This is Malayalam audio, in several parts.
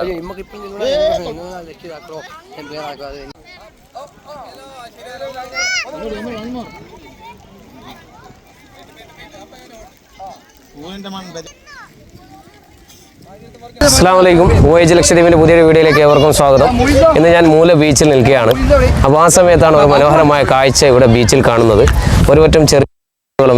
അയ്യോ ഇമ്മക്കിപ്പം നിങ്ങൾ നിങ്ങൾ രക്ഷിതാക്കളോ എംപ്ലോയറാക്കോ അത് അസ്സാം വലൈക്കും വോയേജ് ലക്ഷദ്വീപിന്റെ പുതിയൊരു വീഡിയോയിലേക്ക് ഏവർക്കും സ്വാഗതം. ഇന്ന് ഞാൻ മൂല ബീച്ചിൽ നിൽക്കുകയാണ്. അപ്പോൾ ആ സമയത്താണ് ഒരു മനോഹരമായ കാഴ്ച ഇവിടെ ബീച്ചിൽ കാണുന്നത്. ഒരു പറ്റം ചെറിയ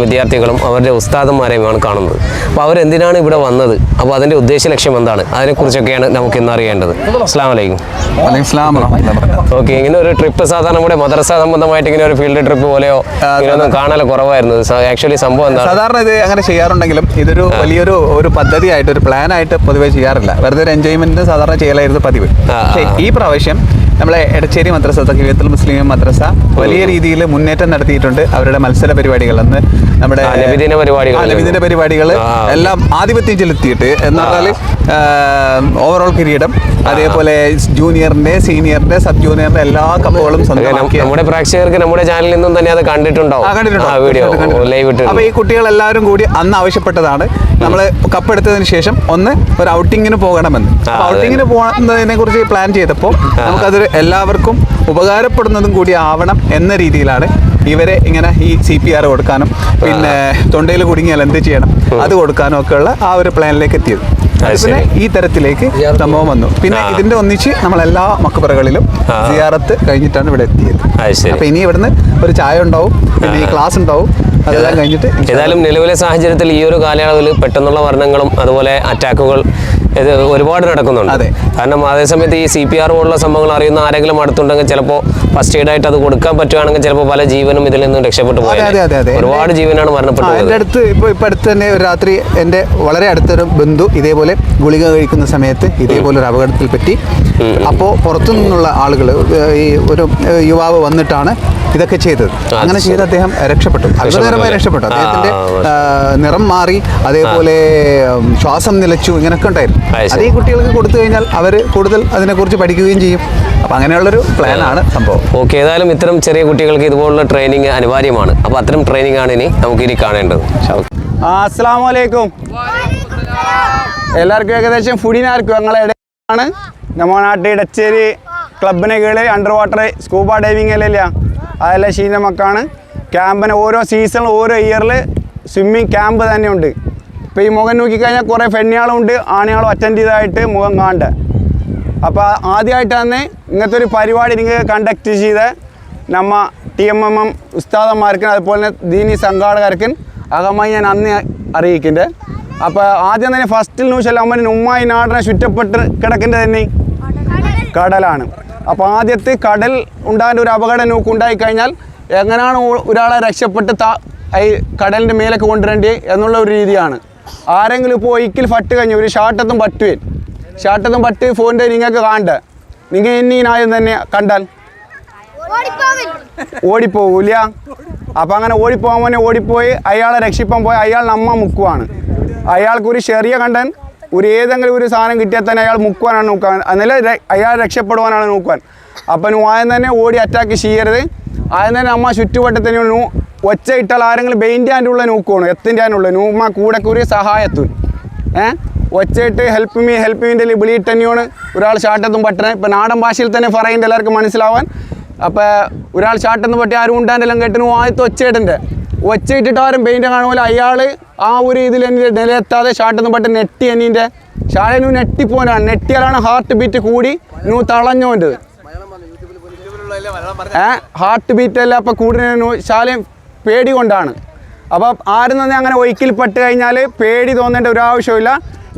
വിദ്യാർത്ഥികളും അവരുടെ ഉസ്താദന്മാരെയുമാണ് കാണുന്നത്. അപ്പോൾ അവരെന്തിനാണ് ഇവിടെ വന്നത്? അപ്പോൾ അതിന്റെ ഉദ്ദേശ ലക്ഷ്യം എന്താണ്? അതിനെക്കുറിച്ചൊക്കെയാണ് നമുക്ക് ഇന്ന് അറിയേണ്ടത് അസ്സാം വലൈക്കും ഓക്കെ ഇങ്ങനെ ഒരു ട്രിപ്പ് സാധാരണ നമ്മുടെ മദ്രസ സംബന്ധമായിട്ട് ഇങ്ങനെ ഒരു ഫീൽഡ് ട്രിപ്പ് പോലെയോ ഇങ്ങനെയൊന്നും കാണാൻ കുറവായിരുന്നു. ആക്ച്വലി സംഭവം എന്താണ്? സാധാരണ ഇത് അങ്ങനെ ചെയ്യാറുണ്ടെങ്കിലും ഇതൊരു വലിയൊരു ഒരു പദ്ധതി ആയിട്ട് ഒരു പ്ലാൻ ആയിട്ട് പൊതുവെ ചെയ്യാറില്ല. വെറുതെ ഒരു എൻജോയ്മെന്റ് സാധാരണ ചെയ്യലായിരുന്നു പതിവ്. ഈ പ്രാവശ്യം നമ്മളെ എടച്ചേരി മദ്രസ തഖിയത്തുൽ മുസ്ലിം മദ്രസ വലിയ രീതിയിൽ മുന്നേറ്റം നടത്തിയിട്ടുണ്ട്. അവരുടെ മത്സര പരിപാടികൾ അന്ന് നമ്മുടെ പരിപാടികൾ. പരിപാടികൾ എല്ലാം ആധിപത്യം ചെലുത്തിയിട്ട് എന്ന് പറഞ്ഞാൽ ഓവറോൾ കിരീടം. അതേപോലെ ജൂനിയറിന്റെ സീനിയറിന്റെ സബ് ജൂനിയറിന്റെ എല്ലാ കപ്പുകളും നമ്മുടെ പ്രേക്ഷകർക്ക് നമ്മുടെ ചാനലിൽ നിന്നും തന്നെ അത് കണ്ടിട്ടുണ്ടാവും. വീഡിയോ ലൈവ് അപ്പൊ ഈ കുട്ടികൾ എല്ലാവരും കൂടി അന്ന് ആവശ്യപ്പെട്ടതാണ്. നമ്മൾ കപ്പെടുത്തതിന് ശേഷം ഒന്ന് ഒരു ഔട്ടിങ്ങിന് പോകണമെന്ന്. ഔട്ടിങ്ങിന് പോകുന്നതിനെ കുറിച്ച് പ്ലാൻ ചെയ്തപ്പോൾ നമുക്കത് എല്ലാവർക്കും ഉപകാരപ്പെടുന്നതും കൂടി ആവണം എന്ന രീതിയിലാണ് ഇവരെ ഇങ്ങനെ ഈ സി പി ആർ കൊടുക്കാനും പിന്നെ തൊണ്ടയിൽ കുടുങ്ങിയാൽ എന്ത് ചെയ്യണം? അത് കൊടുക്കാനും ഒക്കെയുള്ള ഉള്ള ആ ഒരു പ്ലാനിലേക്ക് എത്തിയത്. പിന്നെ. ഈ തരത്തിലേക്ക് സംഭവം വന്നു പിന്നെ. ഇതിന്റെ ഒന്നിച്ച് നമ്മൾ എല്ലാ മക്കപ്പുറകളിലും. സിയാറത്ത് കഴിഞ്ഞിട്ടാണ് ഇവിടെ എത്തിയത് അപ്പൊ ഇനി ഇവിടുന്ന് ഒരു ചായ ഉണ്ടാവും പിന്നെ ഈ ക്ലാസ് ഉണ്ടാവും അതെല്ലാം കഴിഞ്ഞിട്ട് ഏതായാലും നിലവിലെ സാഹചര്യത്തിൽ ഈ ഒരു കാലയളവിൽ പെട്ടെന്നുള്ള മരണങ്ങളും അതുപോലെ അറ്റാക്കുകൾ ഇത് ഒരുപാട് നടക്കുന്നുണ്ട്. അതെ. കാരണം അതേസമയത്ത് ഈ സി പി ആർ പോലുള്ള സംഭവങ്ങൾ അറിയുന്ന ആരെങ്കിലും അടുത്തുണ്ടെങ്കിൽ ചിലപ്പോൾ ഫസ്റ്റ് എയ്ഡ് ആയിട്ട് അത് കൊടുക്കാൻ പറ്റുവാണെങ്കിൽ ചിലപ്പോൾ പല ജീവനും ഇതിൽ നിന്നും രക്ഷപ്പെട്ടു അതെ, അതെ, അതെ, അതെ. പോയത് ഒരുപാട് ജീവനാണ് മരണപ്പെട്ടത് എന്റെ അടുത്ത് ഇപ്പോൾ ഇപ്പം അടുത്ത് തന്നെ ഒരു രാത്രി എന്റെ വളരെ അടുത്തൊരു ബന്ധു ഇതേപോലെ ഗുളിക കഴിക്കുന്ന സമയത്ത് ഇതേപോലെ ഒരു അപകടത്തിൽ പറ്റി. അപ്പോൾ പുറത്തു നിന്നുള്ള ആളുകൾ ഈ ഒരു യുവാവ് വന്നിട്ടാണ് ഇതൊക്കെ ചെയ്തത്. അങ്ങനെ. ചെയ്ത് അദ്ദേഹം രക്ഷപ്പെട്ടു. അത്ഭുതകരമായി? രക്ഷപ്പെട്ടു. അദ്ദേഹത്തിന്റെ നിറം മാറി അതേപോലെ ശ്വാസം നിലച്ചു ഇങ്ങനെയൊക്കെ ഉണ്ടായിരുന്നു. അത് ഈ കുട്ടികൾക്ക് കൊടുത്തു കഴിഞ്ഞാൽ അവർ കൂടുതൽ അതിനെക്കുറിച്ച് പഠിക്കുകയും ചെയ്യും. അപ്പം അങ്ങനെയുള്ളൊരു പ്ലാനാണ് സംഭവം. ഓക്കെ ഏതായാലും ഇത്തരം ചെറിയ കുട്ടികൾക്ക് ഇതുപോലുള്ള ട്രെയിനിങ് അനിവാര്യമാണ്. അപ്പോൾ അത്തരം ട്രെയിനിങ് ആണ് ഇനി നമുക്ക് ഇനി കാണേണ്ടത്. അസ്സാം വലൈക്കും എല്ലാവർക്കും ഏകദേശം ഫുഡിനാർക്കും ഞങ്ങളുടെ ഇടയാണ് നമ്മുടെ നാട്ടിൽ ഇടച്ചേരി ക്ലബിനെ കീഴിൽ അണ്ടർ വാട്ടർ സ്കൂബ ഡൈവിംഗ് ഇല്ല അതെല്ലാം ശീന മക്കാണ് ക്യാമ്പിന് ഓരോ സീസണിൽ ഓരോ ഇയറിൽ സ്വിമ്മിങ് ക്യാമ്പ് തന്നെയുണ്ട്. ഇപ്പോൾ ഈ മുഖം നോക്കിക്കഴിഞ്ഞാൽ കുറേ പെണ്ണിയാളും ഉണ്ട് ആണിയാളും അറ്റൻഡ് ചെയ്തായിട്ട് മുഖം കാണണ്ട. അപ്പോൾ ആദ്യമായിട്ടാണ് ഇങ്ങനത്തെ ഒരു പരിപാടി നിങ്ങൾ കണ്ടക്ട് ചെയ്ത് നമ്മ ടി എം എം എം ഉസ്താദന്മാർക്കും അതുപോലെ തന്നെ ദീനി സംഘാടകർക്കും അകമായി ഞാൻ അന്ന് അറിയിക്കുന്നുണ്ട് അപ്പോൾ ആദ്യം തന്നെ ഫസ്റ്റിൽ ന്യൂസ് അമ്മന് ഉമ്മായി നാടിനെ ചുറ്റപ്പെട്ട് കിടക്കുന്നത് തന്നെ കടലാണ്. അപ്പോൾ ആദ്യത്തെ കടൽ ഉണ്ടാകേണ്ട ഒരു അപകടം നോക്ക് ഉണ്ടായിക്കഴിഞ്ഞാൽ എങ്ങനെയാണ് ഒരാളെ രക്ഷപ്പെട്ട് ഈ കടലിന്റെ മേലൊക്കെ കൊണ്ടുവരേണ്ടത് എന്നുള്ള ഒരു രീതിയാണ്. ആരെങ്കിലും ഇപ്പോൾ ഒരിക്കൽ ഫട്ട് കഴിഞ്ഞു ഒരു ഷാട്ടത്തും വരും ഷാർട്ടത്തും പട്ട് ഫോണിന്റെ നിങ്ങൾക്ക് കാണണ്ട? നിങ്ങൾ ഇനി തന്നെ കണ്ടാൽ? ഓടിപ്പോവൂല അപ്പം അങ്ങനെ ഓടിപ്പോകാൻ പോലെ ഓടിപ്പോയി അയാളെ രക്ഷിപ്പാൻ പോയി അയാൾ നമ്മ മുക്കുവാണ്. അയാൾക്ക് ഒരു ചെറിയ കണ്ടൻ ഒരു ഏതെങ്കിലും ഒരു സാധനം കിട്ടിയാൽ തന്നെ അയാൾ മുക്കുവാനാണ് നോക്കാൻ അന്നേരം അയാൾ രക്ഷപ്പെടുവാനാണ് നോക്കുവാൻ. അപ്പം ആദ്യം തന്നെ ഓടി അറ്റാക്ക് ചെയ്യരുത്. ആദ്യം തന്നെ അമ്മ ചുറ്റുവട്ടത്തിന് ഒച്ച ഇട്ടാൽ ആരെങ്കിലും ബെയിന്റെ ആന്റെ ഉള്ള നോക്കുവാണ്? നൂമ്മ കൂടെ കൂടി സഹായത്തു ഏഹ് ഒച്ചയിട്ട് ഹെൽപ്പ് മീ ഹെൽപ്പ് മീന്റെ വിളിയിട്ട് തന്നെയാണ് ഒരാൾ ഷാട്ടത്തും പറ്റണേ ഇപ്പം നാടൻ ഭാഷയിൽ തന്നെ പറയുന്നുണ്ട് എല്ലാവർക്കും മനസ്സിലാവാൻ. അപ്പോൾ ഒരാൾ ഷാട്ടെന്ന് പറ്റി ആരും ഉണ്ടാന്റെല്ലാം കേട്ടു ആദ്യത്തെ ഒച്ചയിട്ടുണ്ട് ഒച്ചയിട്ടിട്ട് ആരും പെയിന്റ് കാണുമ്പോൾ അയാൾ ആ ഒരു ഇതിൽ എന്റെ നിലയെത്താതെ ഷാട്ടെന്ന് പറ്റി നെട്ടി എന്നീന്റെ ഷാളനു നെട്ടിപ്പോനാണ്. നെട്ടിയാലാണ് ഹാർട്ട് ബീറ്റ് കൂടി നൂ തളഞ്ഞോന്റെ ഏ? ഹാർട്ട് ബീറ്റ് എല്ലാം അപ്പം കൂടുതലും ശാലയും പേടി കൊണ്ടാണ്. അപ്പോൾ ആരും തന്നെ അങ്ങനെ ഒഴുക്കിൽപ്പെട്ട് കഴിഞ്ഞാൽ പേടി തോന്നേണ്ട ഒരു ആവശ്യമില്ല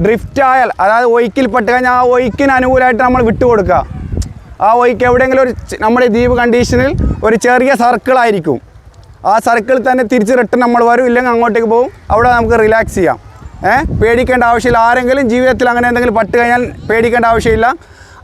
ഡ്രിഫ്റ്റ് ആയാൽ അതായത് ഒഴുക്കിൽപ്പെട്ട് കഴിഞ്ഞാൽ ആ ഒഴുക്കിന് അനുകൂലമായിട്ട് നമ്മൾ വിട്ടുകൊടുക്കുക. ആ ഒഴുക്ക് എവിടെയെങ്കിലും ഒരു നമ്മുടെ ദ്വീപ് കണ്ടീഷനിൽ ഒരു ചെറിയ സർക്കിളായിരിക്കും ആ സർക്കിൾ തന്നെ തിരിച്ച് റിട്ടേൺ നമ്മൾ വരും ഇല്ലെങ്കിൽ അങ്ങോട്ടേക്ക് പോകും. അവിടെ നമുക്ക് റിലാക്സ് ചെയ്യാം. ഏഹ് പേടിക്കേണ്ട ആവശ്യമില്ല. ആരെങ്കിലും ജീവിതത്തിൽ അങ്ങനെ എന്തെങ്കിലും പട്ട് കഴിഞ്ഞാൽ പേടിക്കേണ്ട ആവശ്യമില്ല.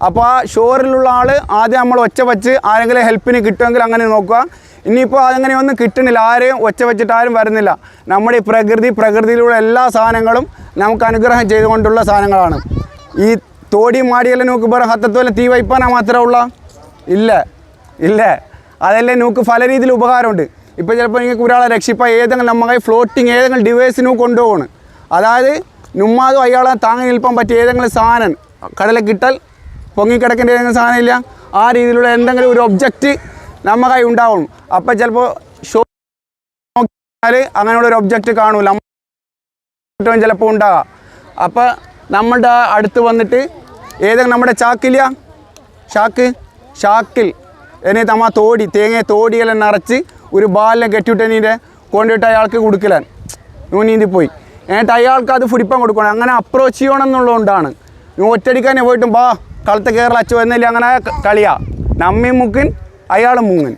അപ്പോൾ ആ ഷോറിലുള്ള ആൾ ആദ്യം നമ്മൾ ഒച്ച വച്ച് ആരെങ്കിലും ഹെൽപ്പിന് കിട്ടുമെങ്കിൽ അങ്ങനെ നോക്കുക. ഇനിയിപ്പോൾ അതങ്ങനെ ഒന്നും കിട്ടുന്നില്ല. ആരെയും ഒച്ച വെച്ചിട്ട് ആരും വരുന്നില്ല. നമ്മുടെ ഈ പ്രകൃതി പ്രകൃതിയിലുള്ള എല്ലാ സാധനങ്ങളും നമുക്ക് അനുഗ്രഹം ചെയ്തുകൊണ്ടുള്ള സാധനങ്ങളാണ്. ഈ തോടി മാടിയെല്ലാം വേറെ ഹത്തത്തോലെ തീ വയ്പ്പാനാ മാത്രമേ ഉള്ള? ഇല്ല. ഇല്ല. അതല്ലേ നമുക്ക് പല രീതിയിൽ ഉപകാരമുണ്ട്. ഇപ്പോൾ ചിലപ്പോൾ നിങ്ങൾക്ക് ഒരാളെ രക്ഷിപ്പോൾ ഏതെങ്കിലും നമ്മുടെ ഫ്ലോട്ടിങ് ഏതെങ്കിലും ഡിവൈസ് ഡിവൈസിനും കൊണ്ടുപോകണം അതായത് നുമ്മാതും അയാളെ താങ്ങി നിൽപ്പാൻ പറ്റിയ ഏതെങ്കിലും സാധനം കടലിൽ കിട്ടാൽ പൊങ്ങിക്കിടക്കേണ്ട സാധനമില്ല. ആ രീതിയിലുള്ള എന്തെങ്കിലും ഒരു ഒബ്ജക്റ്റ് നമ്മുടെ കൈ ഉണ്ടാവും അപ്പം ചിലപ്പോൾ ഷോ നോക്കിയാൽ അങ്ങനെയുള്ള ഒരു ഒബ്ജക്റ്റ് കാണൂല. ഏറ്റവും ചിലപ്പോൾ ഉണ്ടാകാം. അപ്പോൾ നമ്മളുടെ അടുത്ത് വന്നിട്ട് ഏതെങ്കിലും നമ്മുടെ ചാക്കില്ല ചാക്ക്? ചാക്കിൽ. എന്നെ തമ്മ തോടി തേങ്ങ തോടിയെല്ലാം നിറച്ച് ഒരു ബാലിനെ കെട്ടിയിട്ട് നീന്റെ കൊണ്ടിട്ട് അയാൾക്ക് കൊടുക്കലാൻ നൂ നീന്തി പോയി. എന്നിട്ട് അയാൾക്ക് അത് ഫുടിപ്പം കൊടുക്കണം. അങ്ങനെ അപ്രോച്ച് ചെയ്യണം എന്നുള്ളതുകൊണ്ടാണ്. ഒറ്റടിക്കാനെ പോയിട്ടും ബാ കളത്ത് കയറൽ അച്ചു എന്നില്ല അങ്ങനെ കളിയാ. നമ്മി മുക്കൻ അയാൾ മുങ്ങൻ.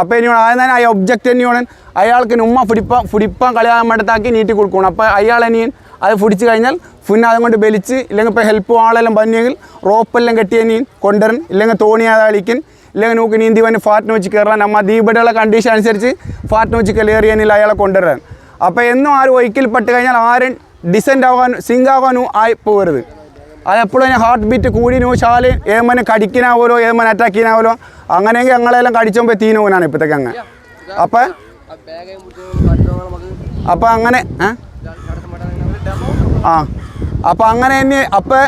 അപ്പോൾ ഇനി ആദ്യം ആ ഒബ്ജക്റ്റ് തന്നെയാണ് അയാൾക്ക് ഉമ്മ ഫുടിപ്പ ഫുടിപ്പം കളിയാൻ വേണ്ടത്താക്കി നീട്ടി കൊടുക്കണം അപ്പോൾ അയാൾ ഇനിയും അത് ഫുടിച്ച് കഴിഞ്ഞാൽ പിന്നെ അതും കൊണ്ട് ബലിച്ച് ഇല്ലെങ്കിൽ ഇപ്പോൾ ഹെൽപ്പ് ആളെല്ലാം പന്നിയെങ്കിൽ റോപ്പെല്ലാം കെട്ടി ഇനിയും കൊണ്ടുവരൻ. ഇല്ലെങ്കിൽ തോണിയാതെ കളിക്കും ഇല്ലെങ്കിൽ നോക്കി നീന്തി വന്ന് ഫാറ്റിന് വെച്ച് കയറാൻ നമ്മ ദീപടിയുള്ള കണ്ടീഷൻ അനുസരിച്ച് ഫാറ്റിന് വെച്ച് കയറിയാനില്ല അയാളെ കൊണ്ടുവരാൻ. അപ്പോൾ എന്നും ആരും ഒരിക്കൽ പെട്ട് കഴിഞ്ഞാൽ ആരും ഡിസെന്റ് ആവാനും സിങ്ക് ആവാനും ആയി പോകരുത്. അത് അതിന് ഹാർട്ട് ബീറ്റ് കൂടി നോച്ചാൽ ഏമന് കടിക്കാനാവലോ ഏമന് അറ്റാക്ക് ചെയ്യാനാവലോ അങ്ങനെയെങ്കിൽ ഞങ്ങളെല്ലാം കടിച്ചുമ്പോൾ തീനോനാണ് ഇപ്പോഴത്തേക്ക് അങ്ങ്. അപ്പം? അപ്പം അങ്ങനെ ആ. അപ്പം അങ്ങനെ തന്നെ അപ്പം?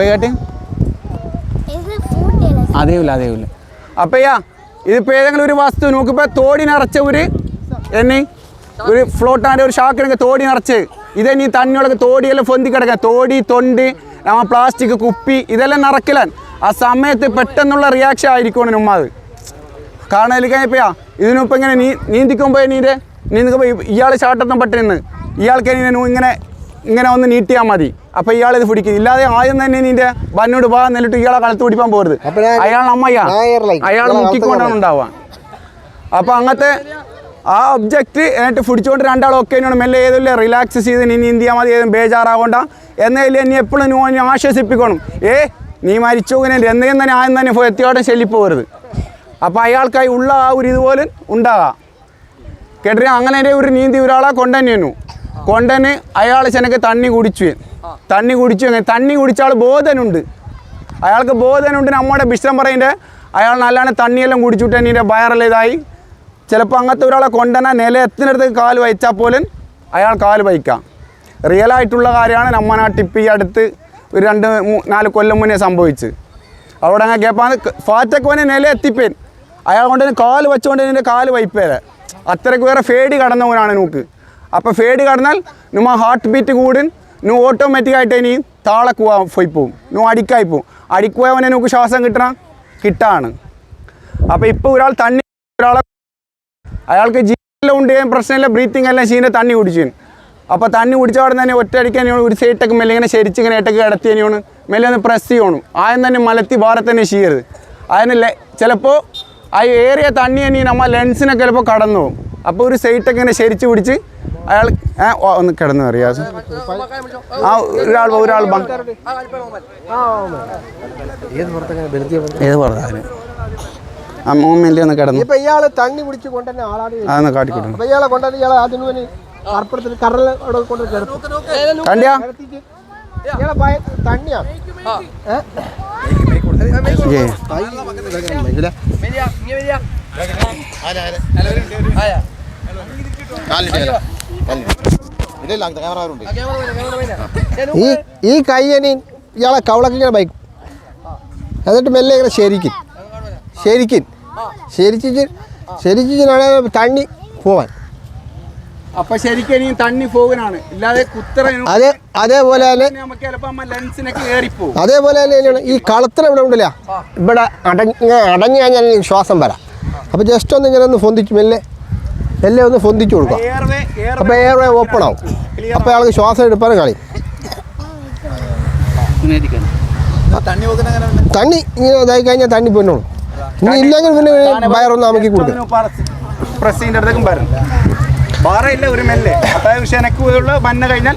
കേട്ടി? അതേയില്ല അതേയില്ല അപ്പയ്യാ ഇതിപ്പോൾ ഏതെങ്കിലും ഒരു വസ്തു നോക്കിപ്പോൾ തോടി നിറച്ച ഒരു എന്നെ ഒരു ഫ്ലോട്ടാന്റെ ഒരു ഷാക്കിനൊക്കെ തോടി നിറച്ച്. ഇതേ നീ തന്നെയൊക്കെ തോടിയെല്ലാം പൊന്തി കിടക്കുക തോടി തൊണ്ട് നമ്മ പ്ലാസ്റ്റിക് കുപ്പി ഇതെല്ലാം നിറക്കലാൻ ആ സമയത്ത് പെട്ടെന്നുള്ള റിയാക്ഷൻ ആയിരിക്കും ഉമ്മ അത് കാരണം കഴിഞ്ഞപ്പോയാ ഇതിനിപ്പോൾ ഇങ്ങനെ നീ നീന്തിക്കുമ്പോൾ നീന്റെ നീന്തിക്കുമ്പോൾ ഇയാൾ ചാട്ടത്തും പെട്ടെന്ന് ഇയാൾക്ക് ഇങ്ങനെ ഇങ്ങനെ ഒന്ന് നീട്ടിയാൽ മതി. അപ്പൊ ഇയാൾ ഇത് പിടിക്കും. ഇല്ലാതെ ആദ്യം തന്നെ നിന്റെ ബന്നോട് ഭാഗം നിന്നിട്ട് ഇയാളെ കളത്ത് പിടിപ്പാൻ പോരുത് അയാൾ അമ്മയ്യ. അയാൾ മുക്കിക്കൊണ്ടാണ് ഉണ്ടാവുക. അപ്പൊ അങ്ങനത്തെ ആ ഒബ്ജക്റ്റ് എന്നിട്ട് പിടിച്ചുകൊണ്ട് രണ്ടാളും ഒക്കെ തന്നെയാണ് മെല്ലെ ഏതില്ല റിലാക്സ് ചെയ്ത് ഇനി നീന്തിയാൽ മതി ഏതും ബേജാറാവണ്ട. എന്നതിൽ എന്നെ എപ്പോഴും ഞാൻ ആശ്വസിപ്പിക്കണം. ഏ നീ മരിച്ചോങ്ങനെ എന്തെങ്കിലും തന്നെ ആദ്യം തന്നെ എത്തിയോടെ ചെല്ലിപ്പോകരുത് അപ്പോൾ അയാൾക്കായി ഉള്ള ആ ഒരു ഇതുപോലെ ഉണ്ടാകാം. കേട്ടിട്ട് അങ്ങനെ ഒരു നീന്തി ഒരാളെ കൊണ്ടുതന്നെയായിരുന്നു കൊണ്ടുതന്നെ അയാൾ ചെനക്ക് തണ്ണി കുടിച്ചു. തണ്ണി കുടിച്ചു തണ്ണി കുടിച്ച ആൾ ബോധനുണ്ട്. അയാൾക്ക് ബോധനുണ്ട് നമ്മുടെ വിശ്രം പറയന്റെ അയാൾ നല്ലവണ്ണം തണ്ണിയെല്ലാം കുടിച്ചിട്ട് തന്നെ വയറെല്ലാം ഇതായി. ചിലപ്പോൾ അങ്ങനത്തെ ഒരാളെ കൊണ്ടുവന്നാൽ നില എത്തിനടുത്ത് കാൽ വഹിച്ചാൽ പോലും അയാൾ കാൽ വഹിക്കാം. റിയൽ ആയിട്ടുള്ള കാര്യമാണ് നമ്മ ഇപ്പം ഈ അടുത്ത് ഒരു രണ്ട് നാല് കൊല്ലം മുന്നേ സംഭവിച്ച് അവിടെ അങ്ങനെ കേൾപ്പാൻ ഫാറ്റൊക്കെ വന്നെ നില എത്തിപ്പേൻ. അയാൾ കൊണ്ട് കാൽ വെച്ചുകൊണ്ട് എന്റെ കാൽ വൈപ്പേരെ അത്രയ്ക്ക് വേറെ ഫേഡ് കടന്നവനാണ് നമുക്ക് അപ്പോൾ ഫേഡ് കടന്നാൽ നമ്മ ഹാർട്ട് ബീറ്റ് കൂടും നു ഓട്ടോമാറ്റിക്കായിട്ട് ഇനി താളെ പോവാ പോയി പോവും. നു അടിക്കായി പോവും. അടിക്കുവാൻ നമുക്ക് ശ്വാസം കിട്ടണം കിട്ടാണ്. അപ്പോൾ ഇപ്പോൾ ഒരാൾ തണ്ണി ഒരാളെ അയാൾക്ക് ജീവനെല്ലാം ഉണ്ട് പ്രശ്നമില്ല ബ്രീത്തിങ് എല്ലാം ചെയ്യുന്ന തണ്ണി കുടിച്ചു അപ്പോൾ തണ്ണി കുടിച്ച അവിടെ തന്നെ ഒറ്റ അടിക്കാൻ ഒരു സൈറ്റൊക്കെ മെല്ലെ ഇങ്ങനെ ശരിച്ച് ഇങ്ങനെ തന്നെയാണ്. മെല്ലെ ഒന്ന് പ്രസ് ചെയ്യണം. ആദ്യം തന്നെ മലത്തി വേറെ തന്നെ ചെയ്യരുത് അതിന് ചിലപ്പോൾ ആ ഏറിയ തണ്ണി തന്നെ നമ്മൾ ലെൻസിനൊക്കെ ചിലപ്പോൾ കടന്നു പോകും. അപ്പോൾ ഒരു സൈറ്റൊക്കെ ഇങ്ങനെ ശരിച്ച് പിടിച്ച് അയാൾ ഏ, ഒന്ന് കിടന്നു അറിയാ ആ ഒരാൾ ഒരാൾ. ഏത് പുറത്തൊക്കെ ബെൽജിയം ഏത് പറഞ്ഞു ആ ഒന്ന് കിടന്നു. ഇപ്പൊ ഇയാൾ തണ്ണി പിടിച്ച് കൊണ്ടുവന്ന ആളാണ് അതൊന്ന് കാട്ടിക്കിട്ടും അപ്പൊ ഇയാളെ കൊണ്ടുവന്ന ഇയാളെ ആദ്യം മുതൽ അർപ്പണത്തിൽ കടലിൽ അവിടെ കൊണ്ട് കിടത്തും. കണ്ടിയാ? കിടത്തിയിട്ട് ഇയാളെ ഭയ തണ്ണിയാണ് ഏ? ഏ. ഈ ഈ കയ്യനി ഇയാളെ കവളക്കിങ്ങനെ ബൈക്ക് ബൈക്കും എന്നിട്ട് മെല്ലെ ഇങ്ങനെ ശരിക്കും. ശരിക്കും. ശരിച്ചിട്ട് ശരിച്ചിട്ടാണ് തണ്ണി പോവാൻ. അപ്പൊ ശരിക്കും ഇനി തണ്ണി പോകാനാണ്. ഇല്ലാതെ കുത്തറ അതേ അതേപോലെ തന്നെ നമുക്ക് ചിലപ്പോ അമ്മ ലെൻസിനൊക്കെ ഏറിപ്പോവും അതേപോലെ തന്നെ തന്നെയാണ് ഈ കളത്തിൽ ഇവിടെ ഉണ്ടല്ല. ഇവിടെ അടഞ്ഞ അടഞ്ഞു കഴിഞ്ഞാൽ ശ്വാസം വരാം. അപ്പോൾ ജസ്റ്റ് ഒന്ന് ഇങ്ങനെ ഒന്ന് പൊന്തിച്ച് മെല്ലെ മെല്ലെ ഒന്ന് പൊന്തിച്ചു കൊടുക്കാം. അപ്പോൾ എയർ വേ ഓപ്പൺ ആവും. അപ്പോൾ അയാൾക്ക് ശ്വാസം എടുപ്പാൻ കളി. തണ്ണി ഇങ്ങനെ ഇതായി കഴിഞ്ഞാൽ തണ്ണി പൊന്നോളും. ഇനി ഇല്ലെങ്കിൽ പിന്നെ വയറൊന്ന് അമക്കി കൊടുക്കും പ്രസിന്റെ അടുത്തേക്കും വരും വേറെയില്ല ഒരു മെല്ലെ. അതായത് മഞ്ഞ കഴിഞ്ഞാൽ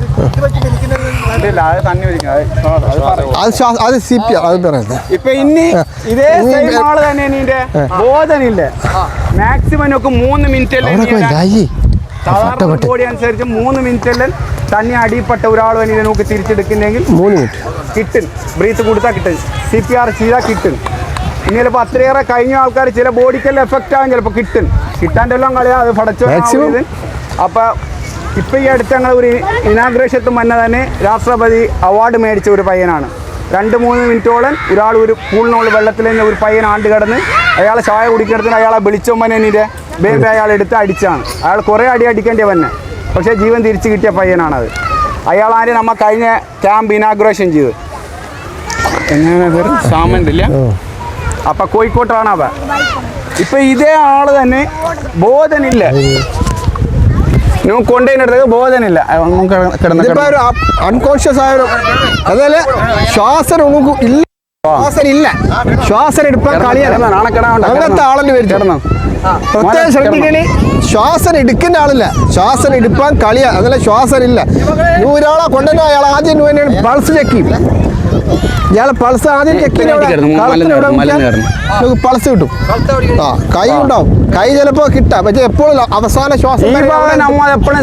അത് വലിക്കും അത് അത് അത് ശ്വാസം അത് സി പി അത് പറയുന്നത് ഇപ്പൊ ഇനി ഇതേ ഇനി സെയിം ആൾ തന്നെ നിന്റെ ബോധനില്ല. മാക്സിമം ഒക്കെ മൂന്ന് മിനിറ്റ് അവിടെ ഇതായി സാധാരണ ബോഡി അനുസരിച്ച് മൂന്ന് മിനിറ്റ് തന്നെ അടിപ്പെട്ട ഒരാൾ തന്നെ നമുക്ക് തിരിച്ചെടുക്കുന്നെങ്കിൽ മൂന്ന് മിനിറ്റ് കിട്ടും. ബ്രീത്ത് കൊടുത്താൽ കിട്ടും. സി പി ആർ ചെയ്താൽ കിട്ടും. ഇനി ചിലപ്പോൾ അത്രയേറെ കഴിഞ്ഞ ആൾക്കാർ ചില ബോഡിക്കെല്ലാം എഫക്റ്റ് ആകും ചിലപ്പോൾ കിട്ടും. കിട്ടാന്റെ എല്ലാം കളയാ അത്. പടച്ചു അപ്പോൾ ഇപ്പം ഈ അടുത്ത് ഞങ്ങൾ ഒരു ഇനാഗ്രേഷത്തും വന്ന തന്നെ രാഷ്ട്രപതി അവാർഡ് മേടിച്ച ഒരു പയ്യനാണ്. രണ്ട് മൂന്ന് മിനിറ്റോളം ഒരാൾ ഒരു പൂളിനുള്ളിൽ വെള്ളത്തിൽ നിന്ന് ഒരു പയ്യൻ ആണ്ട് കിടന്ന് അയാളെ ചായ കുടിക്കിടത്തിന് അയാളെ വിളിച്ചോമ്പനെ ബേബി അയാൾ എടുത്ത് അടിച്ചാണ്. അയാൾ കുറേ അടി അടിക്കേണ്ടി വന്നെ. പക്ഷേ ജീവൻ തിരിച്ചു കിട്ടിയ പയ്യനാണത്. അയാളാണ് നമ്മ കഴിഞ്ഞ ക്യാമ്പ് ഇനാഗ്രേഷൻ ചെയ്ത്. പേര്? സാമന്റ് ഇല്ല അപ്പൊ കോഴിക്കോട്ടാണ് അവ. ഇപ്പൊ ഇതേ ആൾ തന്നെ ബോധനില്ല. ബോധനില്ല. അൺകോൺഷ്യസ് ആയ അതേപോലെ ശ്വാസം ഇല്ല. ശ്വാസം ഇല്ല. ശ്വാസം എടുപ്പാൻ കളിയാണ് അങ്ങനത്തെ ആളല്ലേ വരും പ്രത്യേകം ശ്രദ്ധിക്കണി ശ്വാസം എടുക്കുന്ന ആളില്ല. ശ്വാസം എടുപ്പാൻ കളിയാ. അതല്ല? ശ്വാസം ഇല്ല. ഒരാളാ കൊണ്ടുവന്ന അയാൾ ആദ്യം പൾസ് ചെക്ക് ചെയ്യും. ഇയാളെ പൾസ് ആദ്യം ചെക്ക് ഇപ്പനെ കിടന്നു, മലന്ന് കിടന്നു, മലന്ന് കിടന്നു. പൾസ് കിട്ടും. ആ കൈ ഉണ്ടാവും. കൈ ചിലപ്പോ കിട്ടാം. പക്ഷെ എപ്പോഴും അവസാന ശ്വാസം നമ്മൾ എപ്പോഴും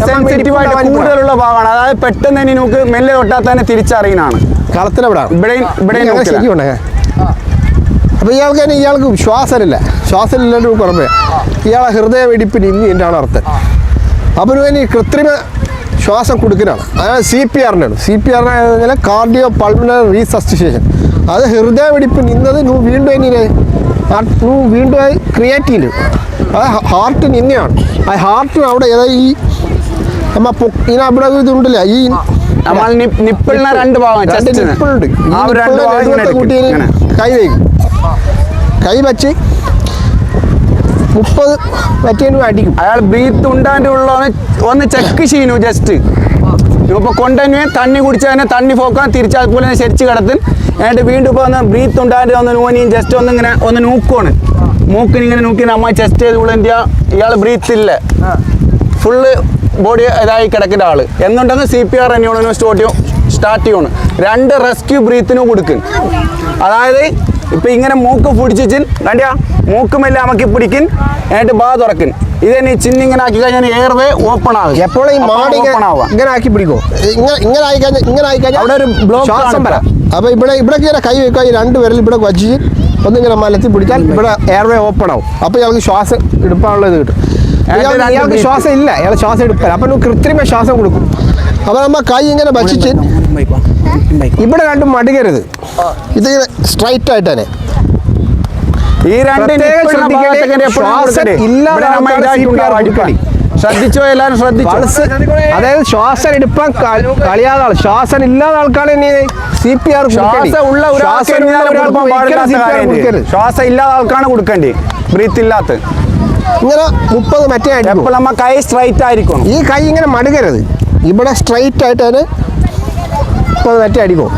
കൂടുതലുള്ള ഭാഗമാണ്. അതായത് പെട്ടെന്ന് തന്നെ നമുക്ക് മെല്ലെ തൊട്ടാൽ തന്നെ തിരിച്ചറിയുന്നതാണ്. കളത്തിലെവിടാണ് ഇവിടെ ഇയാൾക്ക് തന്നെ ഇയാൾക്ക് ശ്വാസമില്ല. ശ്വാസമില്ലാണ്ട് കുറവേ ഇയാളെ ഹൃദയ വെടിപ്പിന് ഇനി എന്റെ ആണ് അർത്ഥം. അപ്പം ഇനി കൃത്രിമ ശ്വാസം കൊടുക്കുന്നതാണ് അതായത് സി പി ആറിനാണ് സി പി ആറിന് കാർഡിയോ പൾമിനറി റീസസ്റ്റിസേഷൻ അത് ഹൃദയ വെടിപ്പ് നിന്നത് നൂ വീണ്ടും ഇനി നൂ വീണ്ടും ക്രിയേറ്റ് ചെയ്തു. അത് ഹാർട്ട് നിന്നെയാണ്. ആ ഹാർട്ടിന് അവിടെ ഏതാ ഈ നമ്മ ഇങ്ങനെ അവിടെ ഇതുണ്ടല്ല? ഈ രണ്ട് ഭാഗം നിപ്പിളുണ്ട്. കൈ വയ്ക്കും. കൈ വച്ച് മുപ്പത് പറ്റിയതിന് അടിക്കും അയാൾ ബ്രീത്ത് ഉണ്ടാന്റെ ഉള്ള ഒന്ന് ചെക്ക് ചെയ്യുന്നു ജസ്റ്റ് ഇപ്പോൾ കൊണ്ടുതന്നെ തണ്ണി കുടിച്ചാൽ തന്നെ തണ്ണി ഫോക്കാൻ തിരിച്ചാൽ പോലെ ശരിച്ച് കിടത്തും. എന്നിട്ട് വീണ്ടും ഇപ്പോൾ ഒന്ന് ബ്രീത്ത് ഉണ്ടാന്റെ ഒന്ന് നൂനിയും ജസ്റ്റ് ഒന്ന് ഇങ്ങനെ ഒന്ന് നൂക്കുവാണ്. മൂക്കിന് ഇങ്ങനെ നോക്കി നമ്മ ചെസ്റ്റ് ചെയ്ത് ഉള്ളിന്റെ ഇയാൾ ബ്രീത്ത് ഇല്ല. ഫുള്ള് ബോഡി ഇതായി കിടക്കുന്ന ആൾ. എന്നുണ്ടെങ്കിൽ സി പി ആർ എന്നെയാണ് സ്റ്റാർട്ട് ചെയ്യണം രണ്ട് റെസ്ക്യൂ ബ്രീത്തിനും കൊടുക്കും. അതായത് ഇപ്പൊ ഇങ്ങനെ മൂക്ക് പിടിച്ചിൻ കണ്ടിയാ? മൂക്കുമെല്ലാം നമുക്ക് അമക്കി പിടിക്കും എന്നിട്ട് ബാ തുറക്കും ഇത് തന്നെ ഈ ചിന്നിങ്ങനെ ആക്കി കഴിഞ്ഞാൽ എയർ വേ ഓപ്പൺ ആകും എപ്പോഴും ഈ മാടി ഓപ്പൺ ആവുക. ഇങ്ങനെ ആക്കി പിടിക്കോ? ഇങ്ങനെ ഇങ്ങനെ ആയി കഴിഞ്ഞാൽ ഇങ്ങനെ ആയി കഴിഞ്ഞാൽ അവിടെ ഒരു ബ്ലോക്ക് ശ്വാസം വരാം. അപ്പൊ ഇവിടെ ഇവിടെ ഇങ്ങനെ കൈ വെക്കുക ഈ രണ്ട് വിരൽ ഇവിടെ വച്ച് ഒന്നിങ്ങനെ മലത്തി പിടിച്ചാൽ ഇവിടെ എയർവേ ഓപ്പൺ ആവും. അപ്പൊ ഞങ്ങൾക്ക് ശ്വാസം എടുപ്പാനുള്ള ഇത് കിട്ടും. ഇയാൾക്ക് breath. ശ്വാസം ഇല്ല. ഇയാൾ ശ്വാസം എടുക്കാൻ അപ്പൊ കൃത്രിമ ശ്വാസം കൊടുക്കും. അപ്പൊ നമ്മ കൈ ഇങ്ങനെ വച്ചിട്ട് ഇവിടെ രണ്ടും മടുകരുത് ഇത് സ്ട്രൈറ്റ് ആയിട്ട് തന്നെ ഈ രണ്ട് പ്രത്യേകം nipple ന്റെ ശ്രദ്ധിക്കണേ, ഭാഗത്തേക്ക് എപ്പോഴും ശ്വാസം കൊടുക്കണ്ടേ? ഇല്ലാതെ ഇവിടെ നമ്മ ആൾക്കാരെ ഇതായിട്ടുണ്ടാവും ശ്രദ്ധിച്ചോ എല്ലാവരും ശ്രദ്ധിച്ചു? അതായത് ശ്വാസം എടുപ്പാൻ കളിയാതെ ആൾ ശ്വാസം ഇല്ലാത്ത ആൾക്കാണ് ഇനി സി പി ആർ ശ്വാസം ഉള്ള ശ്വാസം ഇല്ലാത്ത ആൾക്കാണ് കൊടുക്കേണ്ടി? ബ്രീത്ത് ഇല്ലാത്ത. ഇങ്ങനെ മുപ്പത് മറ്റേ എപ്പോൾ നമ്മ കൈ സ്ട്രൈറ്റ് ആയിരിക്കും ഈ കൈ ഇങ്ങനെ മടുകരുത് ഇവിടെ സ്ട്രൈറ്റ് ആയിട്ട് തന്നെ മുപ്പത് വറ്റ അടിക്കും.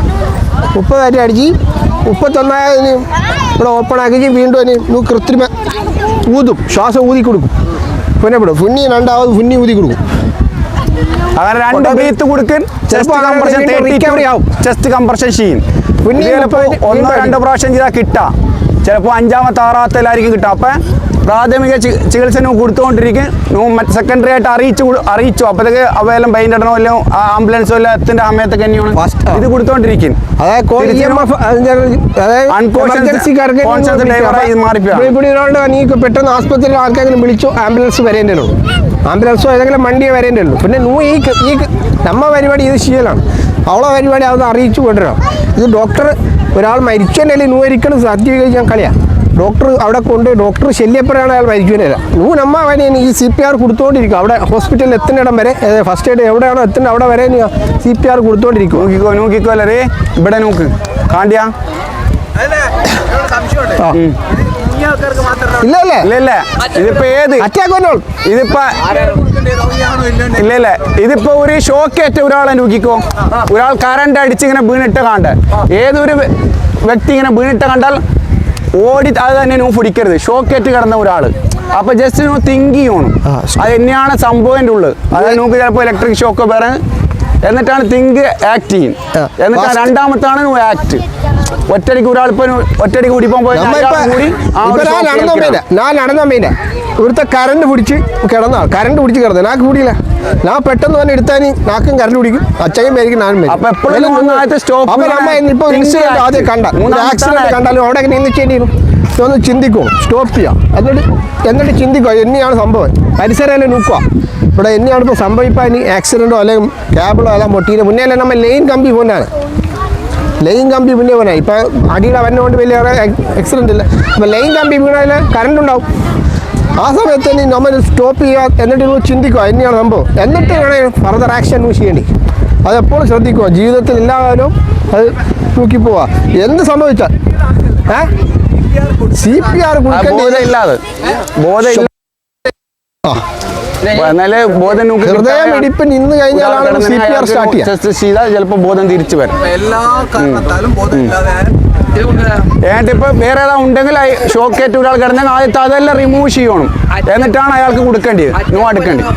മുപ്പത് വറ്റ അടിച്ച് മുപ്പത്തൊന്നായതിന് ഇവിടെ ഓപ്പൺ ആക്കി വീണ്ടും അതിന് കൃത്രിമ ഊതും. ശ്വാസം ഊതി കൊടുക്കും. പിന്നെ വിടും ഫുന്നി രണ്ടാമത് ഫുന്നി ഊതി കൊടുക്കും. അങ്ങനെ രണ്ട് ബ്രീത്ത് കൊടുക്കും ചെസ്റ്റ് കംപ്രഷൻ recovery ആവും. ചെസ്റ്റ് കംപ്രഷൻ ചെയ്യും പിന്നെ ചിലപ്പോൾ ഒന്നോ രണ്ടോ പ്രാവശ്യം ചെയ്താൽ കിട്ടാം. ചിലപ്പോൾ അഞ്ചാമത്തെ ആറാമത്തിലായിരിക്കും കിട്ടുക അപ്പം പ്രാഥമിക ചികിത്സ കൊടുത്തുകൊണ്ടിരിക്കും. മറ്റ് സെക്കൻഡറി ആയിട്ട് അറിയിച്ചു അറിയിച്ചു. അപ്പോഴത്തേക്ക് അവയെല്ലാം പെയിന്റെടണോ അല്ലോ ആംബുലൻസോ എല്ലാം എത്തിന്റെ സമയത്തൊക്കെ തന്നെയാണ് ആ. ഇത് കൊടുത്തുകൊണ്ടിരിക്കും. പെട്ടെന്ന് ആസ്പത്രിയിൽ ആർക്കെങ്കിലും വിളിച്ചു ആംബുലൻസ് വരേണ്ടേ ഉള്ളൂ ആംബുലൻസോ ഏതെങ്കിലും വണ്ടിയെ വരേണ്ടേ ഉള്ളൂ പിന്നെ നൂ ഈ ഈ നമ്മ പരിപാടി ഇത് ശീലമാണ്. അവളെ പരിപാടി അത് അറിയിച്ചു കൊണ്ടുവരണം. ഇത് ഡോക്ടർ ഒരാൾ മരിച്ചല്ലേ നൂ ഒരിക്കലും സർട്ടിഫിക്കറ്റ് ഞാൻ കളിയാ. ഡോക്ടർ അവിടെ കൊണ്ട് ഡോക്ടർ ശല്യപ്പെടുകയാണ് അയാൾ മരിക്കുന്നില്ല അമ്മ അവനെ ഈ സി പി ആർ കൊടുത്തുകൊണ്ടിരിക്കും അവിടെ ഹോസ്പിറ്റലിൽ എത്തുന്നിടം വരെ ഫസ്റ്റ് എയ്ഡ് എവിടെയാണോ എത്തുന്നത് അവിടെ വരെ സി പി ആർ കൊടുത്തുകൊണ്ടിരിക്കും നോക്കിക്കോ നോക്കിക്കോ അല്ലേ ഇവിടെ നോക്ക്. കാണ്ടിയാ. ഇല്ല ഇല്ല. ഇല്ല ഇല്ല. ഇതിപ്പോ ഏത്? ഇതിപ്പോ ഇല്ല ഇല്ല. ഇതിപ്പോ ഒരു ഷോക്കേറ്റ ഒരാളെ നോക്കിക്കോ. ഒരാൾ കറണ്ട് അടിച്ച് ഇങ്ങനെ വീണിട്ട് കാണണ്ട ഏതൊരു വ്യ- വ്യക്തി ഇങ്ങനെ വീണിട്ട് കണ്ടാൽ ഓടി അത് തന്നെ നൂ പിടിക്കരുത്. ഷോക്കേറ്റ് കിടന്ന ഒരാൾ. അപ്പൊ ജസ്റ്റ് നോ തിങ്ക് ചെയ്യണം. അത് തന്നെയാണ് സംഭവം ഉള്ളത് അതായത് നമുക്ക് ചിലപ്പോൾ ഇലക്ട്രിക് ഷോക്ക് വേറെ എന്നിട്ടാണ് തിങ്ക് ആക്ട് ചെയ്യും. എന്നിട്ടാണ് എന്നിട്ട് രണ്ടാമത്താണ് നോ ആക്ട് ഒറ്റടിക്ക് ഒരാളിപ്പോ ഒറ്റടിക്ക് കൂടി ഞാൻ shock നടന്ന ഏൽക്കണം. മീന ഞാൻ നടന്ന മീന ഇവിടുത്തെ കറണ്ട് പിടിച്ച് കിടന്ന. കറണ്ട് പിടിച്ച് കിടന്നു. നാക്ക് കൂടിയില്ല. ഞാൻ പെട്ടെന്ന് തന്നെ എടുത്താൽ നാക്കും കറണ്ട് പിടിക്കും. അച്ഛനും മേരിക്കും നാനും മേരിക്കും. ഇൻസിഡന്റ്. ആദ്യം കണ്ട. ആക്സിഡന്റ് കണ്ടാലും അവിടെ നിന്ന് ചെയ്യേണ്ടി വരും ഒന്ന് ചിന്തിക്കും. സ്റ്റോപ്പ് ചെയ്യാം. എന്നിട്ട് എന്നിട്ട് ചിന്തിക്കുക എന്നെയാണ് സംഭവം. പരിസരം നോക്കുക. ഇവിടെ എന്നെയാണ് ഇപ്പോൾ സംഭവിപ്പാൻ ആക്സിഡന്റോ ആക്സിഡന്റോ അല്ലെങ്കിൽ ക്യാബിളോ അല്ലെങ്കിൽ പൊട്ടിയിട്ട് മുന്നേ അല്ലെങ്കിൽ നമ്മൾ ലൈൻ കമ്പി പോന്നാണ്. ലൈൻ കമ്പി പിന്നെ പോനാ ഇപ്പോൾ അടിയുടെ വന്നുകൊണ്ട് വലിയ ആക്സിഡന്റ് ഇല്ല. അപ്പോൾ ലൈൻ കമ്പി വീണാൽ കറണ്ട് ഉണ്ടാവും. ആ സമയത്ത് തന്നെ നമ്മൾ സ്റ്റോപ്പ് ചെയ്യുക എന്നിട്ട് ചിന്തിക്കുക. എന്നെയാണ് സംഭവം. എന്നിട്ട് വേണം ഫർദർ ആക്ഷൻ യൂസ് ചെയ്യേണ്ടി. അതെപ്പോഴും ശ്രദ്ധിക്കുക. ജീവിതത്തിൽ എല്ലാ കാലവും അത് തൂക്കി പോവാ എന്ത് സംഭവിച്ചാൽ ഏ? സി പി ആർ ബോധം ഇല്ലാതെ ബോധം ആ. എന്നാൽ ബോധം നമുക്ക് ഹൃദയം ഇടിപ്പ് നിന്ന് കഴിഞ്ഞാലാണ് സി പി ആർ സ്റ്റാർട്ട് ചെയ്താൽ ചിലപ്പോൾ ബോധം തിരിച്ചു വരും. എല്ലാ കാരണത്താലും ബോധമില്ലാതെ എന്നിട്ട് ഇപ്പൊ വേറെ ഏതാ ഉണ്ടെങ്കിൽ ഷോക്കേറ്റ് ഒരാൾ കിടന്നെങ്കിൽ ആദ്യത്തെ അതെല്ലാം റിമൂവ് ചെയ്യണം. എന്നിട്ടാണ് അയാൾക്ക് കൊടുക്കേണ്ടത് നോ എടുക്കേണ്ടത്